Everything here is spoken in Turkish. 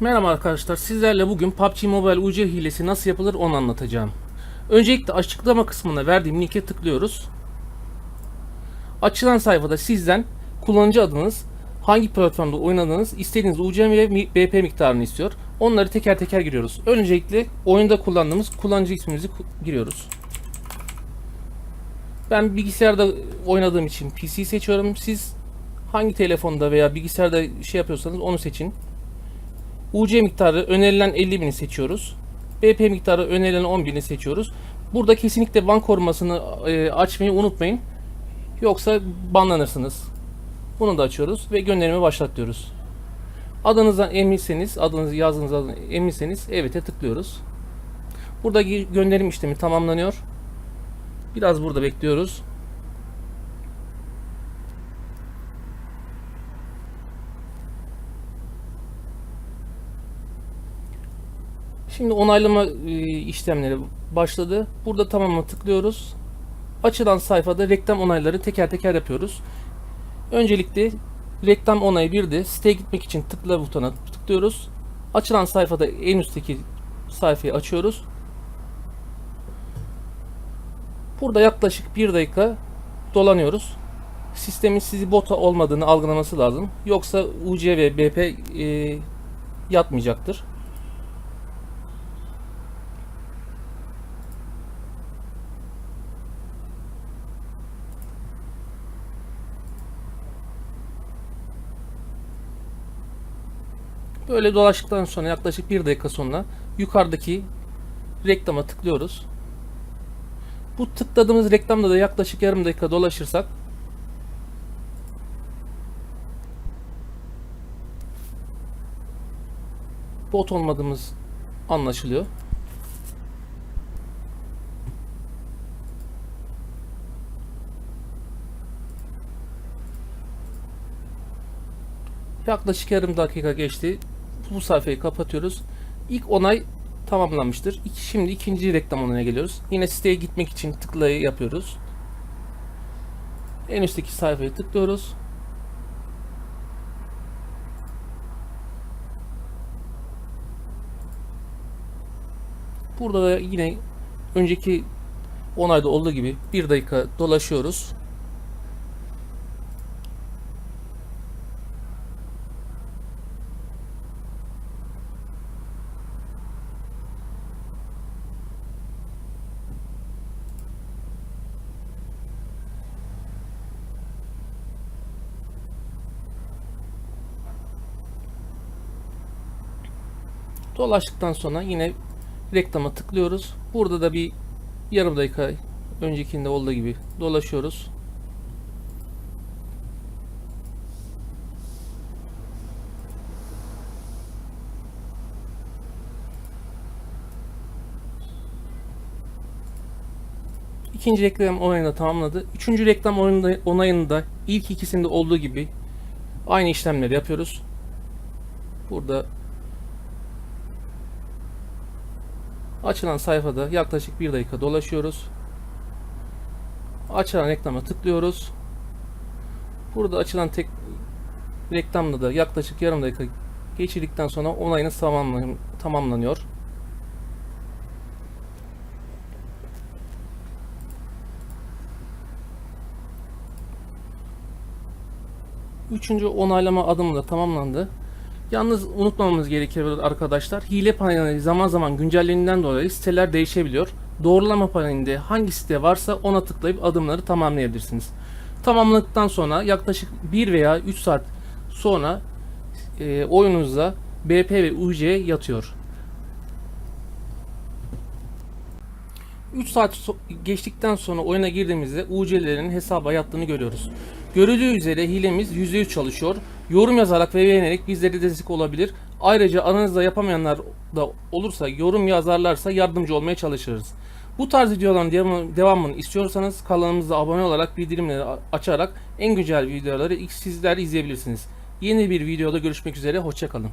Merhaba arkadaşlar, sizlerle bugün PUBG Mobile UC hilesi nasıl yapılır onu anlatacağım. Öncelikle açıklama kısmına verdiğim linke tıklıyoruz. Açılan sayfada sizden kullanıcı adınız, hangi platformda oynadığınız, istediğiniz UC ve BP miktarını istiyor. Onları teker teker giriyoruz. Öncelikle oyunda kullandığımız kullanıcı ismimizi giriyoruz. Ben bilgisayarda oynadığım için PC seçiyorum. Siz hangi telefonda veya bilgisayarda şey yapıyorsanız onu seçin. UC miktarı önerilen 50.000'i seçiyoruz. BP miktarı önerilen 10.000'i seçiyoruz. Burada kesinlikle ban korumasını e, açmayı unutmayın. Yoksa banlanırsınız. Bunu da açıyoruz ve gönderimi başlat diyoruz. Adınızdan eminseniz, adınızı yazdığınızdan eminseniz evet'e tıklıyoruz. Burada gönderim işlemi tamamlanıyor. Biraz burada bekliyoruz. Şimdi onaylama e, işlemleri başladı. Burada tamamına tıklıyoruz. Açılan sayfada reklam onayları teker teker yapıyoruz. Öncelikle reklam onayı 1'de siteye gitmek için tıkla butona tıklıyoruz. Açılan sayfada en üstteki sayfayı açıyoruz. Burada yaklaşık 1 dakika dolanıyoruz. Sistemin sizi bota olmadığını algılaması lazım. Yoksa UC ve BP e, yatmayacaktır. Böyle dolaştıktan sonra yaklaşık bir dakika sonra yukarıdaki reklama tıklıyoruz. Bu tıkladığımız reklamda da yaklaşık yarım dakika dolaşırsak bot olmadığımız anlaşılıyor. Yaklaşık yarım dakika geçti. Bu sayfayı kapatıyoruz. İlk onay tamamlanmıştır. Şimdi ikinci reklam onayına geliyoruz. Yine siteye gitmek için tıklayı yapıyoruz. En üstteki sayfaya tıklıyoruz. Burada da yine önceki onayda olduğu gibi bir dakika dolaşıyoruz. Dolaştıktan sonra yine reklama tıklıyoruz. Burada da bir yarım dakika öncekinde olduğu gibi dolaşıyoruz. İkinci reklam onayını da tamamladı. Üçüncü reklam onayında, onayında ilk ikisinde olduğu gibi aynı işlemleri yapıyoruz. Burada Açılan sayfada yaklaşık bir dakika dolaşıyoruz. Açılan reklama tıklıyoruz. Burada açılan tek reklamda da yaklaşık yarım dakika geçirdikten sonra onayınız tamamlan- tamamlanıyor. Üçüncü onaylama adımı da tamamlandı. Yalnız unutmamamız gerekiyor arkadaşlar. Hile paneli zaman zaman güncellendiğinden dolayı siteler değişebiliyor. Doğrulama panelinde hangi site varsa ona tıklayıp adımları tamamlayabilirsiniz. Tamamladıktan sonra yaklaşık 1 veya 3 saat sonra e, oyununuzda BP ve UC yatıyor. 3 saat geçtikten sonra oyuna girdiğimizde UC'lerin hesaba yattığını görüyoruz. Görüldüğü üzere hilemiz %100 çalışıyor. Yorum yazarak ve beğenerek bizlere destek olabilir. Ayrıca aranızda yapamayanlar da olursa yorum yazarlarsa yardımcı olmaya çalışırız. Bu tarz videoların devam- devamını istiyorsanız kanalımıza abone olarak bildirimleri açarak en güncel videoları ilk sizler izleyebilirsiniz. Yeni bir videoda görüşmek üzere, hoşçakalın.